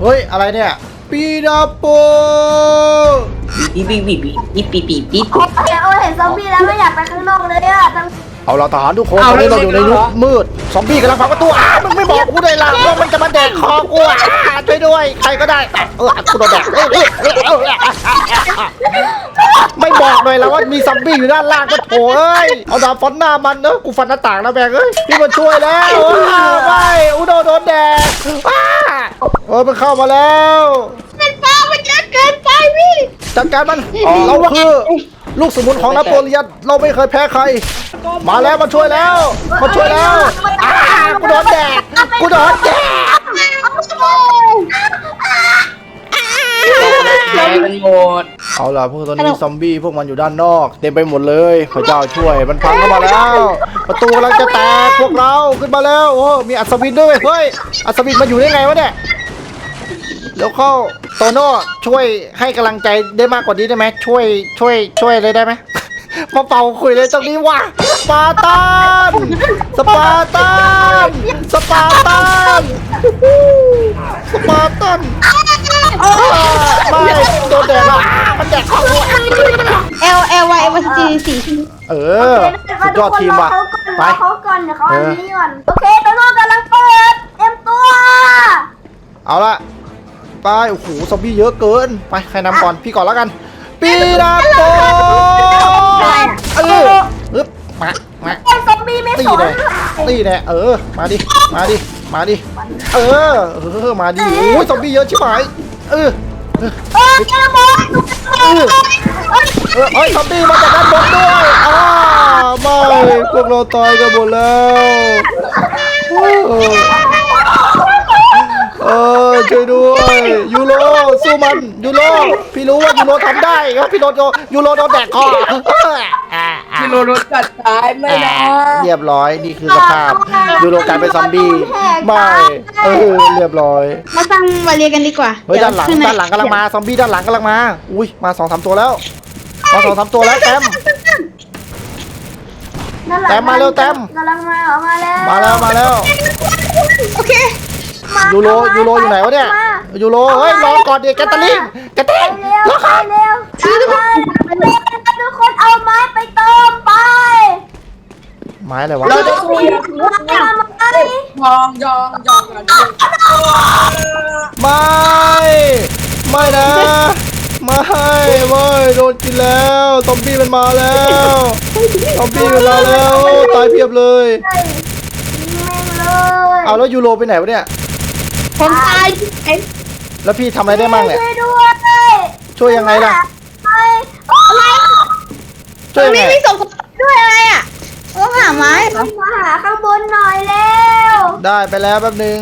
เฮ้ย อะไรเนี่ยปีดาโปปีปีปีปีปีปีปีโอ้ยเห็นซอมบี้แล้วไม่อยากไปข้างนอกเลยอะ เอาเราทหารทุกคนตอนนี้เราอยู่ในยุคมืดซอมบี้กำลังพังประตูอ้ามึงไม่บอกกูเลยล่ะว่ามันจะมาแดกคอกูอะช่วยด้วยใครก็ได้เออกูโดนแดกเออเออเออเออไม่บอกเลยแล้วว่ามีซอมบี้อยู่ด้านล่างก็โถเอ้ยเอาดาบฟันหน้ามันเนอะกูฟันหน้าต่างแล้วแบงเอ้ยพี่มาช่วยแล้วว้าวไม่อุโดนโดนแดกว้าเออมันเข้ามาแล้วเป็นฟ้ามันเยอะเกินไปพี่จัดการมันเราคือ ลูกสมุนของนโปเลียนเราไม่เคยแพ้ใคร มาแล้วมาช่วยแล้ว มาช่วยแล้วอ้ากูโดนแดกกูโดนแดกแพ้กันหมดเอาล่ะพวกตอนนี้ซอมบี้พวกมันอยู่ด้านนอก เต็มไปหมดเลยพระเจ้าช่วยมันพังเข้ามาแล้ว ประตูกำลังจะแตกพวกเราขึ้นมาแล้วโอ้มีอัศวินด้วยเฮ้ยอัศวินมาอยู่ได้ไงวะเนี่ยเดี๋ยวเข้า โตโน่ช่วยให้กำลังใจได้มากกว่านี้ได้ไหมช่วยช่วยช่วยเลยได้ไหม มาเป่าคุยเลยตรงนี้ว่ะสปาร์ตันสปาร์ตันสปาร์ตันสปาร์ตันอ้าไม่โดนแดดแล้วอ้ามันแดดเข้าหัว L L Y M S G สี่เออสุดยอดทีมว่ะไปไปเขาก่อนเดี๋ยวเขาเออันอนี้ก่อนโอเคโตโน่กำลังเปิดเต็มตัว เอาละ ไปโอ้โหซอมบี้เยอะเกิน ไปใครนำก่อนพี่ก่อนแล้วกัน ปีนาโปเอออึ๊บมามาไอ้ซอมบี้ไม่ตีสนเลยตีแน่เออ มาดิ มาดิ มาดิ เออ เออ มาดิโอ้ยซอมบี้เยอะชิบหาย เออ เออเออแกระบอกเออเออเอ้ยซอมบี้มาจากด้านบนด้วยอ้าไม่พวกเราตายกันหมดแล้วเออเออช่วยด้วยยูโรสู้มันยูโรพี่รู้ว่ายูโรทำได้ครับพี่โรโดยูโรโดนแดกคอเอออ่าอ่าพี่โรโดนกัดตายไม่นะเรียบร้อยนี่คือสภาพยูโรกลายเป็นซอมบี้ไม่เออเรียบร้อย มาฟังมาเรียนกันดีกว่าเฮ้ยด้านหลังขึ้ไปด้านหลังกำลังมาซอมบี้ด้านหลังกำลังมา อุ้ยมาสองสามตัวแล้วมาสองสามตัวแล้วแต้มนั่นหละแต้มมาเร็วแต้มกำลังมาออกมาแล้วมาแล้วมาแล้วโอเค มายูโรยูโรอยู่ไหนวะเนี่ยมายูโรเฮ้ยรอก่อนเด็กแกตเตอลิงแกตเตอไปลิงเร็วรอไปก่อนเร็วไปทุกคนเอาไม้ไปเติมไปไม้อะไรวะเราจะสู้มาไม้ยองยองยองกันไม่ไม่นะไม่ไม่โดนกินแล้วซอมบี้มันมาแล้วซอมบี้มันมาแล้วตายเพียบเลยแม่งเลยเอาแล้วยูโรไปไหนวะเนี่ย ผมตายไอ้แล้วพี่ทำอะไรได้มั่งเนี่ยช่วยด้วยช่วยยังไงล่ะไปอะไรช่วยยังไงไม่มีส่งด้วยอะไรอะต้องหาไม้เหรอมาหาข้างบนหน่อยเร็วได้ไปแล้วแป๊บนึง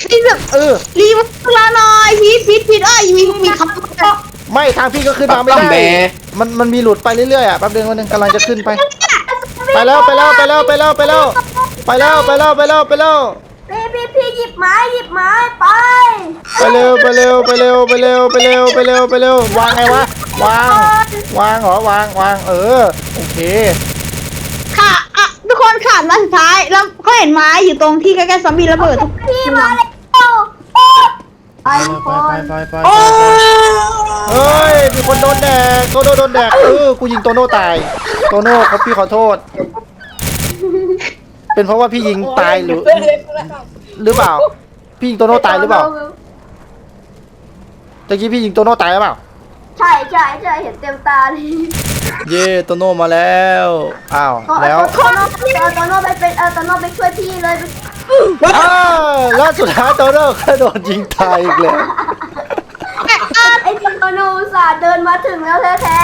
พี่แบบเออรีบมาหน่อยพีทพีทพีทเอ้ยมีมีคำไม่ทางพี่ก็ขึ้นมาไม่ได้มันมันมีหลุดไปเรื่อยๆอะแป๊บนึงแป๊บนึงกำลังจะขึ้นไป ไปแล้วไปแล้วไปแล้วไปแล้วไปแล้วไปแล้วไปแล้วไปแล้วไปแล้วพี่พี่พี่ หยิบไม้หยิบไม้ไปไปเร็วไปเร็วไปเร็วไปเร็วไปเร็วไปเร็วไปเร็ววางไงวะวางวางเหรอวางวางเออโอเคค่ะอะทุกคนขาดมาสุดท้ายแล้วเขาเห็นไม้อยู่ตรงที่ใกล้ๆซอมบี้ระเบิดทุกพี่มาเร็วโอ้ไปทุกคไปนไปไปไปเฮ้ยมีคนโดนแดกโตโน่โดนแดกเออกูยิงโตโน่ตายโตโน่ครับพี่ขอโทษ เป็นเพราะว่าพี่ยิงตายหรือ หรือเปล่า พี่ยิงโตโน่ตายหรือเปล่าตะกี้พี่ยิงโตโน่ตายหรือเปล่า ใช่ใช่ใช่เห็นเต็มตาเลยเย่โตโน่มาแล้ว อ้าว แล้วโตโน่เออโตโน่ไปเป็นเออโตโน่ไปช่วยพี่เลยอ้าวแล้วสุดท้ายโตโน่ก็โดนยิงตายอีกแล้วไอ้จิโตโน่อุตส่าห์เดินมาถึงแล้วแท้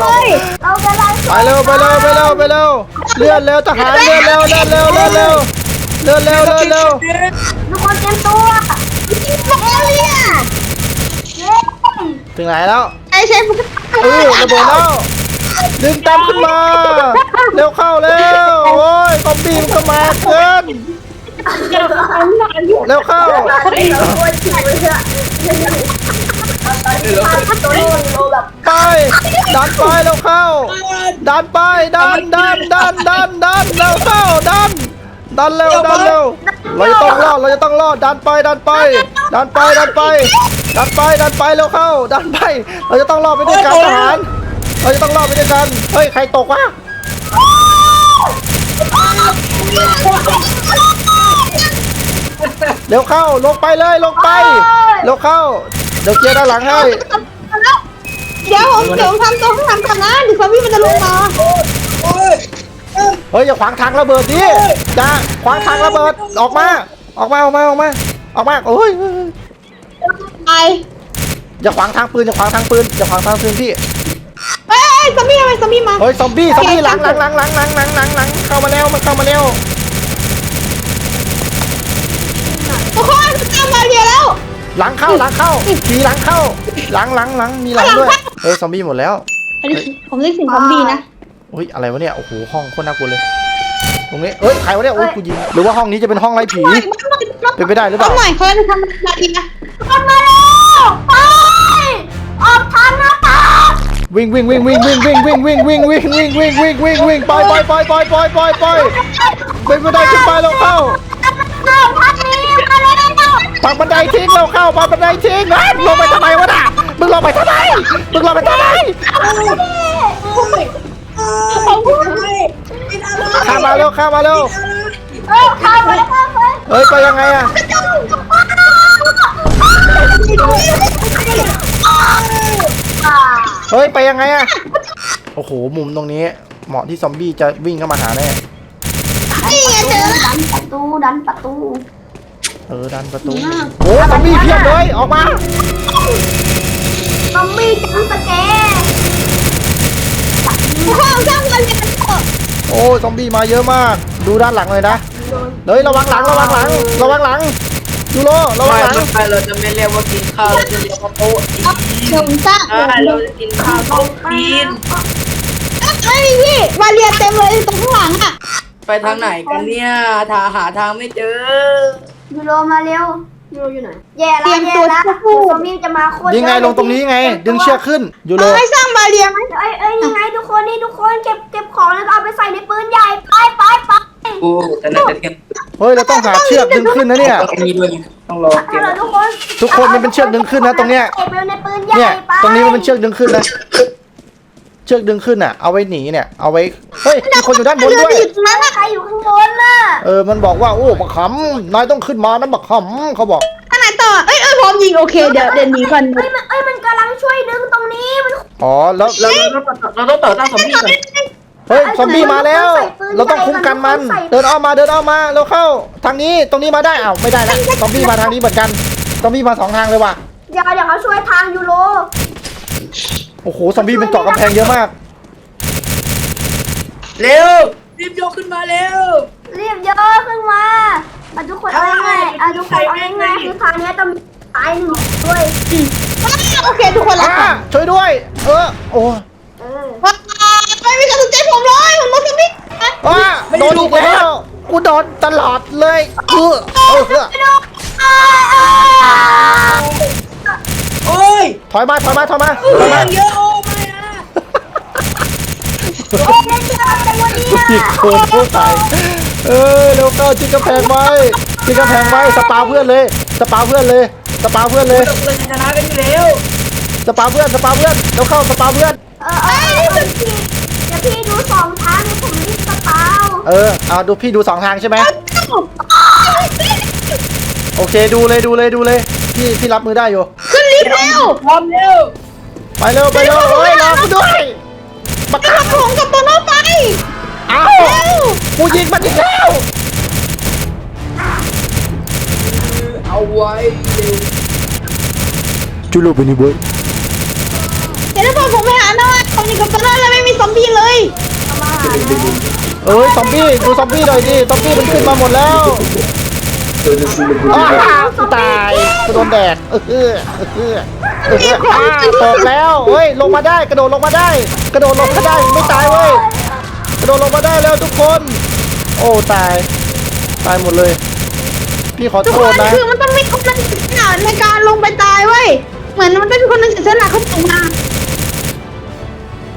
เลยๆเรากำลังไปเร็วไปเร็วไปเร็วไปเร็ว เลื่อนเร็วทหารเลื่อนเร็วเลื่อนเร็วเลื่อนเร็วเลื่อนเร็วเลื่อนเร็วทุกคนเตรียมตัวโอ้ยอะเย้ถึงไหนแล้วไอ้ใช้พุทธเออระเบิดแล้วดึงตามขึ้นมาเร็วเข้าเร็วโอ้ยซอมบี้มันก็มาเกินเร็วเข้าตอนนี้เราควรจิ๋วเลยอะตอนนี้พาโตโน่โตแบบไปดันไปเร็วเข้า ดันไปดันดันดันดันดันเร็วเข้าดันดันเร็วดันเร็วเราจะต้องรอดเราจะต้องรอดดันไปดันไป ดันไปดันไป ดันไปดันไปเร็วเข้า ดันไป เราจะต้องรอดไปด้วยกันทหาร เราจะต้องรอดไปด้วยกันเฮ้ยใครตกวะเร็วเข้าลงไปเลยลงไปเร็วเข้าเดี๋ยวเคลียร์ด้านหลังให้ ผมเดี๋ยวผมทำตัวข้างหลังก่อนนะเดี๋ยวซอมบี้มันจะลงมาเฮ้ยอย่าขวางทางระเบิดดิจ้าขวางทางระเบิดออกมา ออกมาออกมาออกมาออกมาโอ้ยไออย่าขวางทางปืนอย่าขวางทางปืนอย่าขวางทางปืนพี่เอ้ยเอ้ยซอมบี้ทำไมซอมบี้มาเฮ้ยซอมบี้ซอมบี้หลังหลังหลังหลังหลังหลังหลังหลังเข้ามาแล้วมันเข้ามาแล้วทุกคนตามมาเรียแล้วหลังเข้าหลังเข้าผีหลังเข้า หลังหลังหลังมีหลังด้วยเฮ้ยซอมบี้หมดแล้ว อันนี้ผมได้กลิ่นซอมบี้นะเฮ้ยอะไรวะเนี่ยโอ้โหห้องโคตรน่ากลัวเลย ตรงนี้เอ้ยใครวะเนี่ยโอ้ยกูยิงหรือว่าห้องนี้จะเป็นห้องไล่ผีเป็นไปได้หรือเปล่าหน่อยเขาจะทำอะไรดีนะมันมาแล้วไปออกทางหน้าต่างวิ่งวิ่งวิ่งวิ่งวิ่งวิ่งวิ่งวิ่งวิ่งวิ่งวิ่งวิ่งวิ่งวิ่งวิ่งไปไปไปไปไปไปไปเป็นไปได้ขึ้นไปแล้วเข้าเข้าทางนี้มาแล้วปักบันไดทิ้งเราเข้าปักบันไดทิ้งนะลงไปทำไมวะน่ะมึ งลงไปทำไมมึงลงไปทำไมข้ามมาเร็วข้ามมาเร็วเออเข้าไปเข้าไปเฮ้ยไปยังไงอะเฮ้ยไปยังไงอะโอ้โหมุมตรงนี้ เหมาะที่ซอมบี้จะวิ่งเข้ามาหาแน่นี่ไงเจอแล้วดันประตูดันประตูเออดันประตูโอ้ซอมบี้เพียบเลยออกมา ซอมบี้จังสแกร์ทุกคนสร้างกันเลยกันเถอะโอ้ซอมบี้มาเยอะมาก ดูด้านหลังเลยนะเฮ้ยระวังหลังระวังหลังระวังหลังยูโรระวังไม่หลังไม่เราจะไม่เรียกว่ากินข้าวเราจะเรียกว่าโต๊ะจีนเดี๋ยวผมสร้างใช่เราจะกินข้าวโต๊ะจีนเอ้ยพี่มาเรียเต็มเลยตรงข้างหลังอะไปทางไหนกันเนี่ยทาหาทางไม่เจอยูโรมาเร็ว ยูโรอยู่ไหนแย่ละเตรียมแย่ตัวละจะพูด ซอมบี้จะมาโคตรยิงไงลงตรงนี้ไงดึงเชือกขึ้นยูโรให้สร้างบาเรียไหมเอ้ยเอ้ยยังไงทุกคนนี่ทุกคนเก็บเก็บของแล้วเอาไปใส่ในปืนใหญ่ไปไปไปโอ้แต่น่าจะเทียมเฮ้ยเราต้องหาเชือกดึงขึ้นนะเนี่ย ต้องมีด้วยไงต้องรอเก็เอาบเลยทุกคนทุกคนมันเป็นเชือกดึงขึ้นนะตรงเนี้ย เก็บไปในปืนใหญ่เนี่ย ไปตรงนี้มันเป็นเชือกดึงขึ้นนะ เชือกดึงขึ้นอะ เอาไว้หนีเนี่ย เอาไว้ เฮ้ย มีคนอยู่ด้านบนเรือด้วยจะอยู่ตรงนั้นอะใครอยู่ข้างบนน่ะเออ มันบอกว่า โอ้บักขำนายต้องขึ้นมานะบักขำเขาบอกขนาดต่อ เอ้ยเอ้ยพร้อมยิงโอเค เดี๋ยวเดี๋ยวหนีก่อนเอ้ยมันเอ้ยมันกำลังช่วยดึงตรงนี้มันอ๋อ แล้วแล้ว เราต้องต่อต้านซอมบี้ก่อนเฮ้ย ซอมบี้มาแล้ว เราต้องคุ้มกันมัน เดินออกมา เดินออกมาแล้วเข้า ทางนี้ ตรงนี้มาได้อ้าวไม่ได้ละซอมบี้มาทางนี้เหมือนกัน ซอมบี้มาสองทางเลยว่ะ เดี๋ยวเดี๋ยวเขาช่วยทางยูโร โอ้โหซอมบี้เป็นเกาะกำแพงเยอะมาก เร็วรีบยกขึ้นมาเร็ว รีบเยอะขึ้นมาอะทุกคนเอาง่ายๆอะทุกคนเอาง่ายๆคือทางเนี้ยต้องมีตายหนึ่งด้วยโอเคทุกคนละอ่าช่วยด้วย เออ โอ้เออว้าวไม่มีใครสนใจผมเลยผมต้องสมิธว้าโดนอีกแล้ว กูโดนตลอดเลยเออเออเออ โอ้ยถอยมาถอยมาถอยมาถอยมาเยอะโอ้ไม่นะโอ้ยเล่นเยอะจังวันนี้จิกโคนผู้ตายเออเร็วเข้าจิกกระแพงไว้จิกกระแพงไว้สปาเพื่อนเลย สปาเพื่อนเลย สปาเพื่อนเลยเราจะชนะกันอยู่แล้วสปาเพื่อนสปาเพื่อนเร็วเข้าสปาเพื่อน เออเออเออพี่เดี๋ยวพี่ดูสองทางเลยผมรีบสเปาเออเอาดูพี่ดูสองทางใช่ไหมโอเคดูเลยดูเลยดูเลย พี่พี่รับมือได้อยู่ ขึ้นลิฟต์เร็วพร้อมเร็วไปเร็วไปเร็วเฮ้ยรอกูด้วยบักกลัขับบผมกับตัวโน้ไปเอ้ากูยิงมันอีกแล้วเอาไว้เร็วจุลเป็นนี่เว้ยเดี๋ยวถ้าผมไปหาหน่อยผมอยู่กับตัวโน้แล้วไม่มีซอมบี้เลยเอ้ยซอมบี้ดูซอมบี้หน่อยดิซอมบี้มันขึ้นมาหมดแล้ว อ้าวกูตายกูโดนแดดเออเออเออเอออ้าตกแล้วเฮ้ยลงมาได้กระโดดลงมาได้ กระโดดลงมาได้ไม่ตายเว้ยกระโดดลงมาได้แล้วทุกคน โอ้ตาย ตายหมดเลย พี่ขอทุกโทคษนนะคือมันต้องไมีคนนึงเสียสละในการลงไปตายเว้ย เหมือนมันต้องมีคนนึงเสียสละเขาตกมา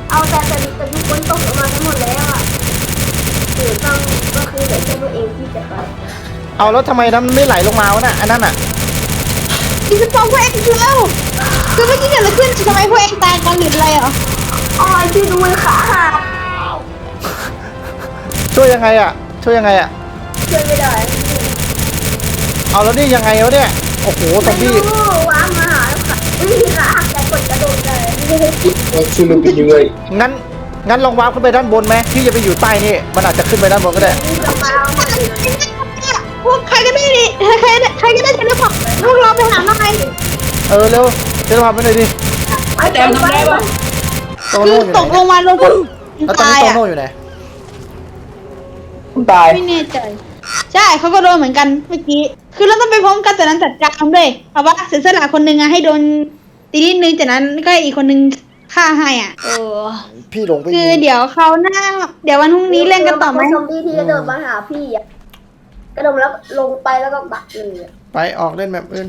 เอาแต่แต่แต่ทุกคนตกลงมาทั้งหมดแล้วอะคือต้องก็คือเหลือแค่ตัวเองที่จะไป เอาแล้วทำไมน้ำมันไม่ไหลลงมาวะน่ะอันนั้นอะดิฉันฟ้องพวกเองคือแล้วคือเมื่อกี้เกิดอะไรขึ้นทำไมพวกเองตายกันหรืออะไรเหรออ๋อที่ดูขาหักช่วยยังไงอะ ช่วยยังไงอะช่วยไม่ได้เอาแล้วนี่ยังไงวะเนี่ยโอ้โหซอมไม่บี้รู้วางมาหาค่ะวิธีขาหักแต่กดกระโดดเลยช่วยมันเป็นยังไงงั้นงั้นลองวาร์ปขึ้นไปด้านบนไหมพี่จะไปอยู่ใต้นี่มันอาจจะขึ้นไปด้านบนก็ได้ พวกใครก็ได้ดิใครใครก็ได้ฉันจะบอกพวกเราไปหาหน่อยเออเร็วเดี๋ยวพาไปหน่อยดิไปแต่ทำได้ปะโตคืโน่ออยู่ตกไหลนงมาลงคนแล้วตอนตานี้ยโตอะโน่อยู่ไหนคุณตาย ไม่แน่ใจ ใช่เขาก็โดนเหมือนกันเมื่อกี้ คือเราต้องไปพร้อมกันแต่นั้นจัดการด้วยเอาว่าเสียสละคนหนึ่งอะให้โดนตีนิดนึงจากนั้นก็อีกคนนึงฆ่าให้อะเออพี่หลงไปคือยิงเดี๋ยวเขาวหน้า เดี๋ยววันพรุ่งนี้เล่นกันต่อไหม ซอมบี้ที่กระโดดมาหาพี่อะ กระโดดแล้วลงไปแล้วก็บักเลย ไปออกเล่นแบบอื่น